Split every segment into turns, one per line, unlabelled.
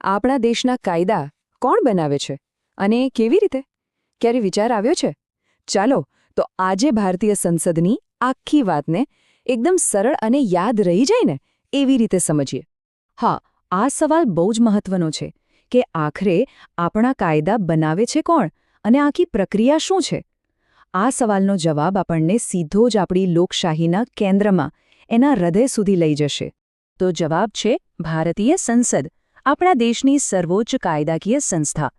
આપણા દેશના કાયદા કોણ બનાવે છે અને કેવી રીતે? ક્યારે વિચાર આવ્યો છે? ચાલો, તો આજે ભારતીય સંસદની આખી વાતને એકદમ સરળ અને યાદ રહી જાય ને એવી રીતે સમજીએ. હા, આ સવાલ બહુ જ મહત્વનો છે કે આખરે આપણા કાયદા બનાવે છે કોણ અને આખી પ્રક્રિયા શું છે? આ સવાલનો જવાબ આપણને સીધો જ આપણી લોકશાહીના કેન્દ્રમાં એના હૃદય સુધી લઈ જશે. તો જવાબ છે ભારતીય સંસદ. આપણા દેશની સર્વોચ્ચ કાયદાકીય સંસ્થા.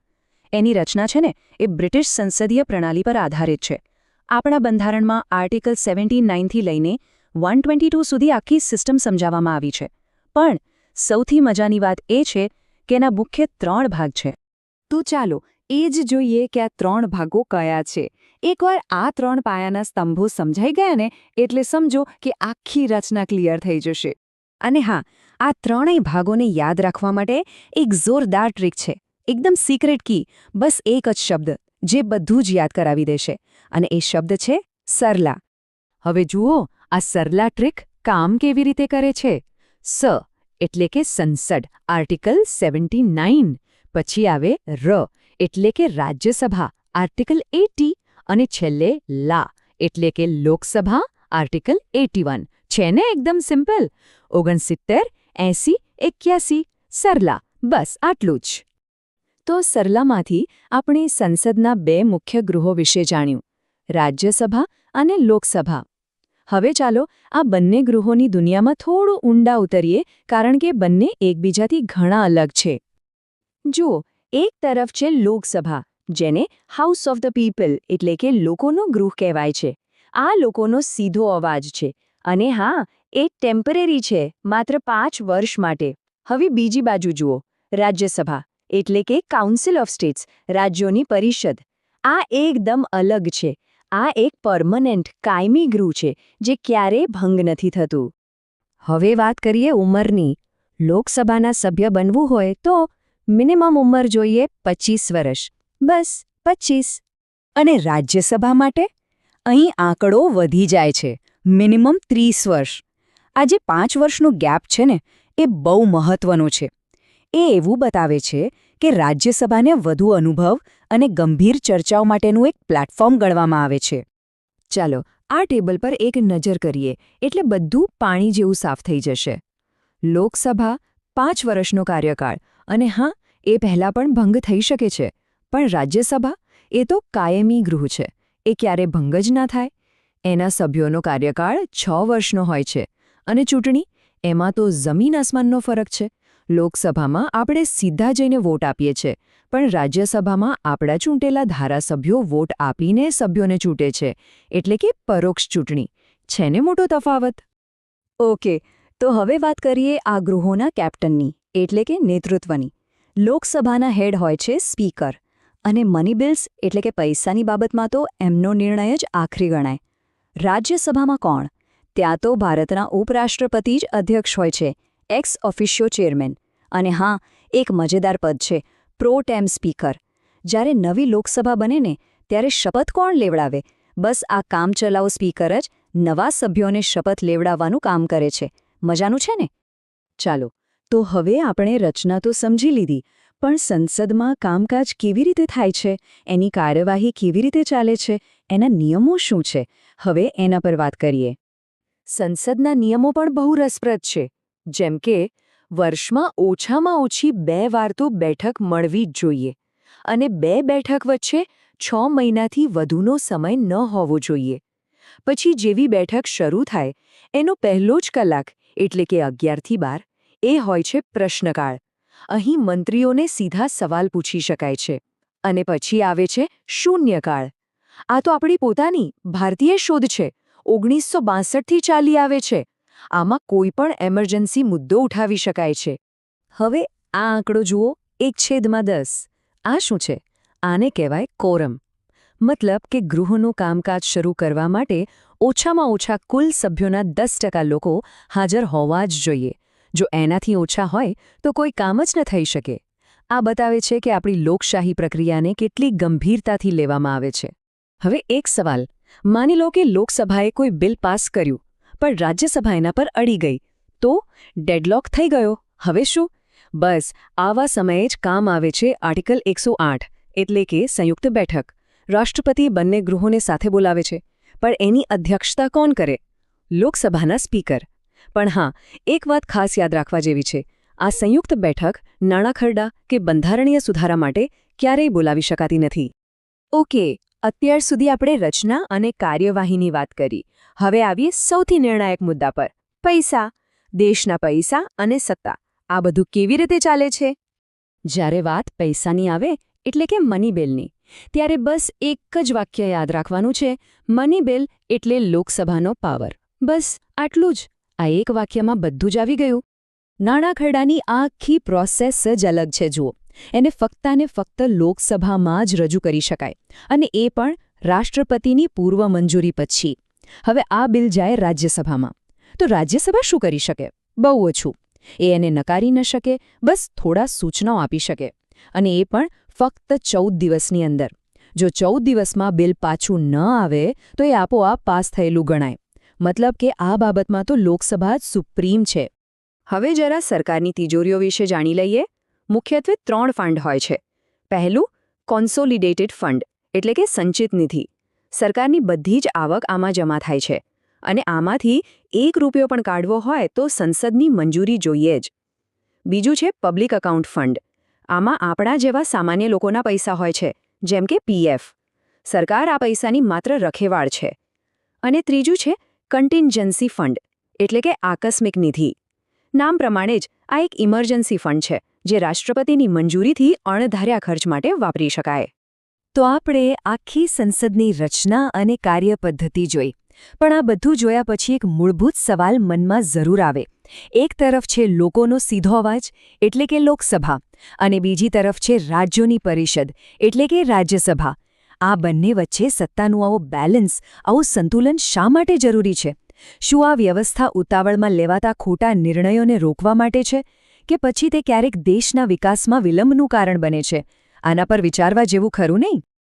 એની રચના છે ને, એ બ્રિટિશ સંસદીય પ્રણાલી પર આધારિત છે. આપણા બંધારણમાં આર્ટિકલ સેવન્ટી નાઇનથી લઈને વન સુધી આખી સિસ્ટમ સમજાવવામાં આવી છે. પણ સૌથી મજાની વાત એ છે કે એના મુખ્ય ત્રણ ભાગ છે. તો ચાલો, એ જ જોઈએ કે આ ત્રણ ભાગો કયા છે. એકવાર આ ત્રણ પાયાના સ્તંભો સમજાઈ ગયા ને, એટલે સમજો કે આખી રચના ક્લિયર થઈ જશે. અને હા આ ત્રણેય ભાગોને યાદ રાખવા માટે એક જોરદાર ટ્રીક છે. એકદમ સિક્રેટ કી બસ એક જ શબ્દ, જે બધું જ યાદ કરાવી દેશે. અને એ શબ્દ છે, સરલા. હવે જુઓ, આ સરલા ટ્રીક કામ કેવી રીતે કરે છે? સ, એટલે કે સંસદ, આર્ટિકલ સેવન્ટી નાઇન. પછી આવે ર, એટલે કે રાજ્યસભા, આર્ટિકલ એટી અને છેલ્લે લા, એટલે કે લોકસભા, આર્ટિકલ એટી વન. છે ને એકદમ સિમ્પલ? ઓગણસિત્તેર એંસી, એક્યાસી, સરલા, બસ આટલું જ. તો સરલામાંથી આપણે સંસદના બે મુખ્ય ગૃહો વિશે જાણ્યું, રાજ્યસભા અને લોકસભા. હવે ચાલો આ બંને ગૃહોની દુનિયામાં થોડું ઊંડા ઉતરીએ, કારણ કે બંને એકબીજાથી ઘણા અલગ છે. જુઓ, એક તરફ છે લોકસભા, જેને હાઉસ ઓફ ધ પીપલ એટલે કે લોકોનું ગૃહ કહેવાય છે. આ લોકોનો સીધો અવાજ છે. અને હા એ ટેમ્પરરી છે, માત્ર પાંચ વર્ષ માટે. હવે બીજી બાજુ જુઓ, રાજ્યસભા, એટલે કે કાઉન્સિલ ઓફ સ્ટેટ્સ રાજ્યોની પરિષદ. આ એકદમ અલગ છે, આ એક પરમનન્ટ કાયમી ગૃહ છે, જે ક્યારેય ભંગ નથી થતું. હવે વાત કરીએ ઉંમરની. લોકસભાના સભ્ય બનવું હોય તો મિનિમમ ઉંમર જોઈએ પચીસ વર્ષ. બસ, પચીસ. અને રાજ્યસભા માટે? અહીં આંકડો વધી જાય છે, મિનિમમ ત્રીસ વર્ષ. આ જે પાંચ વર્ષનો ગેપ છે ને, એ બહુ મહત્વનો છે. એ એવું બતાવે છે કે રાજ્યસભાને વધુ અનુભવ અને ગંભીર ચર્ચાઓ માટેનું એક પ્લેટફોર્મ ગણવામાં આવે છે. ચાલો, આ ટેબલ પર એક નજર કરીએ, એટલે બધું પાણી જેવું સાફ થઈ જશે. લોકસભા પાંચ વર્ષનો કાર્યકાળ, અને હા, એ પહેલાં પણ ભંગ થઈ શકે છે, પણ રાજ્યસભા એ તો કાયમી ગૃહ છે, એ ક્યારે ભંગ જ ના થાય? એના સભ્યોનો કાર્યકાળ છ વર્ષનો હોય છે અને ચૂંટણી? એમાં તો જમીન આસમાનનો ફરક છે. લોકસભામાં આપણે સીધા જઈને વોટ આપીએ છીએ. પણ રાજ્યસભામાં આપણા ચૂંટેલા ધારાસભ્યો વોટ આપીને સભ્યોને ચૂંટે છે. એટલે કે પરોક્ષ ચૂંટણી. છે ને મોટો તફાવત? ઓકે. તો હવે વાત કરીએ આ ગૃહોના કેપ્ટનની, એટલે કે નેતૃત્વની. લોકસભાના હેડ હોય છે સ્પીકર. અને મની બિલ્સ, એટલે કે પૈસાની બાબતમાં તો એમનો નિર્ણય જ આખરી ગણાય. રાજ્યસભામાં કોણ? ત્યાં તો ભારતના ઉપરાષ્ટ્રપતિ જ અધ્યક્ષ હોય છે એક્સ ઓફિશિયો ચેરમેન અને હા, એક મજેદાર પદ છે પ્રો ટેમ સ્પીકર જ્યારે નવી લોકસભા બને ને, ત્યારે શપથ કોણ લેવડાવે? બસ આ કામચલાઉ સ્પીકર જ નવા સભ્યોને શપથ લેવડાવવાનું કામ કરે છે. મજાનું છે ને? ચાલો, તો હવે આપણે રચના તો સમજી લીધી, પણ સંસદમાં કામકાજ કેવી રીતે થાય છે? એની કાર્યવાહી કેવી રીતે ચાલે છે? એના નિયમો શું છે? હવે એના પર વાત કરીએ. સંસદના નિયમો પણ બહુ રસપ્રદ છે. જેમ કે, વર્ષમાં ઓછામાં ઓછી બે વાર તો બેઠક મળવી જ જોઈએ અને બે બેઠક વચ્ચે છ મહિનાથી વધુનો સમય ન હોવો જોઈએ. પછી જેવી બેઠક શરૂ થાય, એનો પહેલો જ કલાક, એટલે કે અગિયારથી બાર, એ હોય છે પ્રશ્નકાળ. અહીં મંત્રીઓને સીધા સવાલ પૂછી શકાય છે. અને પછી આવે છે શૂન્યકાળ. આ તો આપણી પોતાની ભારતીય શોધ છે. ઓગણીસો બાસઠથી ચાલી આવે છે. આમાં કોઈ પણ એમરજન્સી મુદ્દો ઉઠાવી શકાય છે. હવે આ આંકડો જુઓ, એક છેદમાં દસ. આ શું છે? આને કહેવાય કોરમ મતલબ કે ગૃહનું કામકાજ શરૂ કરવા માટે ઓછામાં ઓછા કુલ સભ્યોના દસ લોકો હાજર હોવા જ જોઈએ. જો એનાથી ઓછા હોય, તો કોઈ કામ જ ન થઈ શકે. આ બતાવે છે કે આપણી લોકશાહી પ્રક્રિયાને કેટલી ગંભીરતાથી લેવામાં આવે છે. હવે એક સવાલ. માની લો કે લોકસભાએ કોઈ બિલ પાસ કર્યું, પણ રાજ્યસભા એના પર અડી ગઈ, તો ડેડલોક થઈ ગયો. હવે શું? બસ, આવા સમયે જ કામ આવે છે આર્ટિકલ એકસો એટલે કે સંયુક્ત બેઠક. રાષ્ટ્રપતિ બંને ગૃહોને સાથે બોલાવે છે, પણ એની અધ્યક્ષતા કોણ કરે? લોકસભાના સ્પીકર. પણ હા, એક વાત ખાસ યાદ રાખવા જેવી છે, આ સંયુક્ત બેઠક નાણાં ખરડા કે બંધારણીય સુધારા માટે ક્યારેય બોલાવી શકાતી નથી. ઓકે, અત્યાર સુધી આપણે રચના અને કાર્યવાહીની વાત કરી. હવે આવીએ સૌથી નિર્ણાયક મુદ્દા પર. પૈસા, દેશના પૈસા અને સત્તા. આ બધું કેવી રીતે ચાલે છે? જ્યારે વાત પૈસાની આવે, એટલે કે મની બિલની ત્યારે બસ એક જ વાક્ય યાદ રાખવાનું છે મની બિલ એટલે લોકસભાનો પાવર બસ, આટલું જ. આ એક વાક્યમાં બધું જ આવી ગયું. નાણાં ખરડાની આખી પ્રોસેસ જ અલગ છે, જુઓ. એને ફક્ત અને ફક્ત લોકસભામાં જ રજૂ કરી શકાય. અને એ પણ રાષ્ટ્રપતિની પૂર્વ મંજૂરી પછી. હવે આ બિલ જાય રાજ્યસભામાં. તો રાજ્યસભા શું કરી શકે? બહુ ઓછું. એ એને નકારી ન શકે, બસ થોડા સૂચનાઓ આપી શકે. અને એ પણ ફક્ત ચૌદ દિવસની અંદર. જો ચૌદ દિવસમાં બિલ પાછું ન આવે, તો એ આપોઆપ પાસ થયેલું ગણાય. મતલબ કે આ બાબતમાં તો લોકસભા જ સુપ્રીમ છે. હવે જરા સરકારની તિજોરીઓ વિશે જાણી લઈએ. મુખ્યત્વે ત્રણ ફંડ હોય છે. પહેલું, કોન્સોલિડેટેડ ફંડ, એટલે કે સંચિત નિધિ. સરકારની બધી જ આવક આમાં જમા થાય છે. અને આમાંથી એક રૂપિયો પણ કાઢવો હોય તો સંસદની મંજૂરી જોઈએ જ. બીજું છે પબ્લિક એકાઉન્ટ ફંડ. આમાં આપણા જેવા સામાન્ય લોકોના પૈસા હોય છે, જેમ કે પીએફ સરકાર આ પૈસાની માત્ર રખેવાળ છે. અને ત્રીજું છે કન્ટિન્જન્સી ફંડ, એટલે કે આકસ્મિક નિધિ. નામ પ્રમાણે જ આ એક ઇમરજન્સી ફંડ છે. જે રાષ્ટ્રપતિની મંજૂરીથી અણધાર્યા ખર્ચ માટે વાપરી શકાય. તો આપણે આખી સંસદની રચના અને કાર્યપદ્ધતિ જોઈ. પણ આ બધું જોયા પછી એક મૂળભૂત સવાલ મનમાં જરૂર આવે. એક તરફ છે લોકોનો સીધો અવાજ, એટલે કે લોકસભા, અને બીજી તરફ છે રાજ્યોની પરિષદ, એટલે કે રાજ્યસભા. આ બંને વચ્ચે સત્તાનું આવો બેલેન્સ આવું સંતુલન શા માટે જરૂરી છે? શું આ વ્યવસ્થા ઉતાવળમાં લેવાતા ખોટા નિર્ણયોને રોકવા માટે છે? કે પછી તે ક્યારેક દેશના વિકાસમાં વિલંબનું કારણ બને છે? આના પર વિચારવા જેવું ખરું નહીં?